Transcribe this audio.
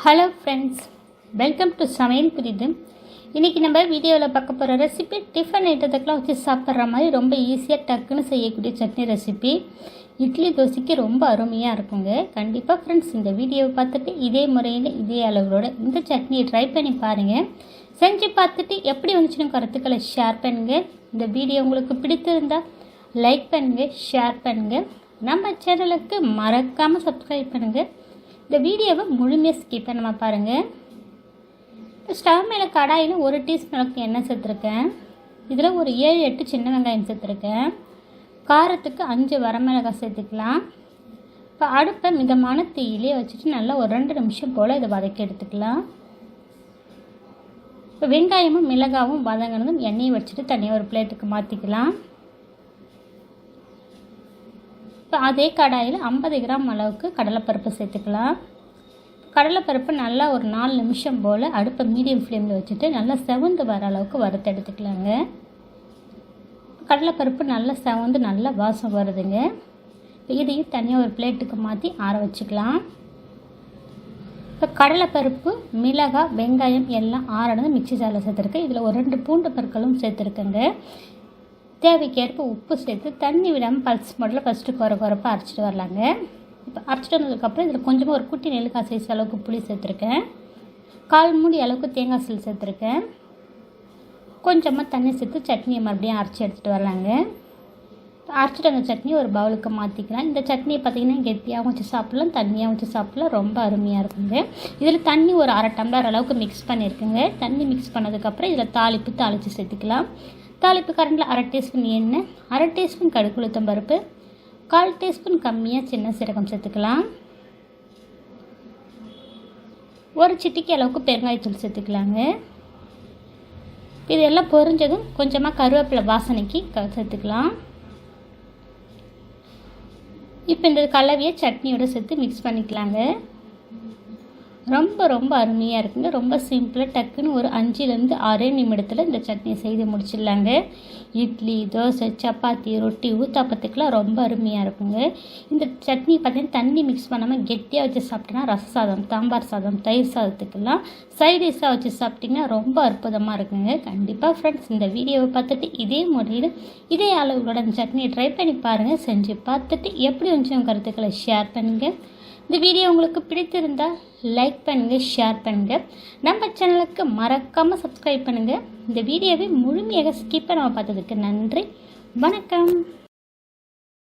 Hello friends welcome to சமையல் புரியுது இன்றைக்கி நம்ம வீடியோவில் பார்க்க போகிற ரெசிபி டிஃபன் ஐட்டத்துக்கெலாம் வச்சு சாப்பிட்ற மாதிரி ரொம்ப ஈஸியாக டக்குன்னு செய்யக்கூடிய சட்னி ரெசிபி இட்லி தோசைக்கு ரொம்ப அருமையாக இருக்குங்க. கண்டிப்பாக ஃப்ரெண்ட்ஸ் இந்த வீடியோவை பார்த்துட்டு இதே முறையில் இதே அளவுகளோட இந்த சட்னியை ட்ரை பண்ணி பாருங்கள் செஞ்சு பார்த்துட்டு எப்படி வந்துச்சுன்னு கருத்துக்களை ஷேர் பண்ணுங்கள் இந்த வீடியோ உங்களுக்கு பிடித்திருந்தால் லைக் பண்ணுங்கள் ஷேர் பண்ணுங்கள் நம்ம சேனலுக்கு மறக்காமல் சப்ஸ்கிரைப் பண்ணுங்கள் இந்த வீடியோவை முழுமையாக ஸ்கிப் நம்ம பாருங்கள் ஸ்டவ் மேலே கடாயில் ஒரு டீஸ்பூன் அளவுக்கு எண்ணெய் சேர்த்துருக்கேன். இதில் ஒரு ஏழு எட்டு சின்ன வெங்காயம் சேர்த்துருக்கேன். காரத்துக்கு அஞ்சு வரமிளகாய் சேர்த்துக்கலாம். இப்போ அடுப்பை மிதமான தீயிலே வச்சுட்டு நல்லா ஒரு ரெண்டு நிமிஷம் போல் இதை வதக்கி எடுத்துக்கலாம். இப்போ வெங்காயமும் மிளகாவும் வதங்கினதும் எண்ணெயை வச்சுட்டு தனியாக ஒரு பிளேட்டுக்கு மாற்றிக்கலாம் இப்போ அதே கடாயில் ஐம்பது கிராம் அளவுக்கு கடலைப்பருப்பு சேர்த்துக்கலாம். கடலைப்பருப்பு நல்லா ஒரு நாலு நிமிஷம் போல் அடுப்பை மீடியம் ஃப்ளேமில் வச்சுட்டு நல்லா செவந்து வர அளவுக்கு வறுத்து எடுத்துக்கலாங்க. கடலைப்பருப்பு நல்லா செவந்து நல்லா வாசம் வருதுங்க. இதையும் தனியாக ஒரு பிளேட்டுக்கு மாற்றி ஆற வச்சுக்கலாம். இப்போ கடலைப்பருப்பு மிளகாய் வெங்காயம் எல்லாம் ஆறனது மிக்சி ஜாரில் சேர்த்துருக்கேன். இதில் ஒரு ரெண்டு பூண்டு பற்களும் சேர்த்துருக்கேங்க. தேவைக்கேற்ப உப்பு சேர்த்து தண்ணி விடாமல் பல்ஸ் மாடலில் ஃபஸ்ட்டு குறை குறைப்பாக அரைச்சிட்டு வரலாங்க. இப்போ அரைச்சிட்டு வந்ததுக்கப்புறம் இதில் கொஞ்சமாக ஒரு குட்டி நெல்லுக்காய் சைஸ் அளவுக்கு புளி சேர்த்துருக்கேன். கால் மூடி அளவுக்கு தேங்காய் சீல் சேர்த்துருக்கேன். கொஞ்சமாக தண்ணி சேர்த்து சட்னியை மறுபடியும் அரைச்சி எடுத்துகிட்டு வரலாங்க. அரைச்சிட்டு அந்த சட்னி ஒரு பவுலுக்கு மாற்றிக்கலாம் இந்த சட்னியை பார்த்திங்கன்னா கெட்டியாகவும் வச்சு சாப்பிட்லாம் தண்ணியாகவும் வச்சு சாப்பிட்லாம். ரொம்ப அருமையாக இருக்குங்க. இதில் தண்ணி ஒரு அரை டம்ளர் அளவுக்கு மிக்ஸ் பண்ணியிருக்குங்க. தண்ணி மிக்ஸ் பண்ணதுக்கப்புறம் இதில் தாளிப்பு தாளித்து சேர்த்துக்கலாம். தாளிப்பு கரண்டில் அரை டீஸ்பூன் எண்ணெய் அரை டீஸ்பூன் கடுக்குளுத்தம் பருப்பு கால் டீஸ்பூன் கம்மியாக சின்ன சீரகம் சேர்த்துக்கலாம். ஒரு சிட்டிக்கு அளவுக்கு பெருங்காயத்தூள் சேர்த்துக்கலாங்க. இது எல்லாம் பொரிஞ்சதும் கொஞ்சமாக கருவேப்பிலை வாசனைக்கு க சேர்த்துக்கலாம். இப்போ இந்த கலவையை சட்னியோடு சேர்த்து மிக்ஸ் பண்ணிக்கலாங்க. ரொம்ப ரொம்ப அருமையாக இருக்குங்க. ரொம்ப சிம்பிளாக டக்குன்னு ஒரு அஞ்சுலேருந்து ஆறே நிமிடத்தில் இந்த சட்னியை செய்து முடிச்சிடலாங்க. இட்லி தோசை சப்பாத்தி ரொட்டி ஊத்தாப்பத்துக்கெலாம் ரொம்ப அருமையாக இருக்குங்க. இந்த சட்னி பார்த்தீங்கன்னா தண்ணி மிக்ஸ் பண்ணாமல் கெட்டியாக வச்சு சாப்பிட்டோன்னா ரச சாதம் சாம்பார் சாதம் தயிர் சாதத்துக்கெல்லாம் சைடிஷாக வச்சு சாப்பிட்டிங்கன்னா ரொம்ப அற்புதமாக இருக்குங்க. கண்டிப்பாக ஃப்ரெண்ட்ஸ் இந்த வீடியோவை பார்த்துட்டு இதே முறையில் இதே அளவுகளோட அந்த சட்னியை ட்ரை பண்ணி பாருங்கள் செஞ்சு பார்த்துட்டு எப்படி வந்து கருத்துக்களை ஷேர் பண்ணுங்கள் இந்த வீடியோ உங்களுக்கு பிடித்திருந்தால் லைக் பண்ணுங்கள் ஷேர் பண்ணுங்கள் நம்ம சேனலுக்கு மறக்காமல் சப்ஸ்கிரைப் பண்ணுங்கள் இந்த வீடியோவை முழுமையாக ஸ்கிப் பண்ணாமல் பார்த்ததுக்கு நன்றி. வணக்கம்.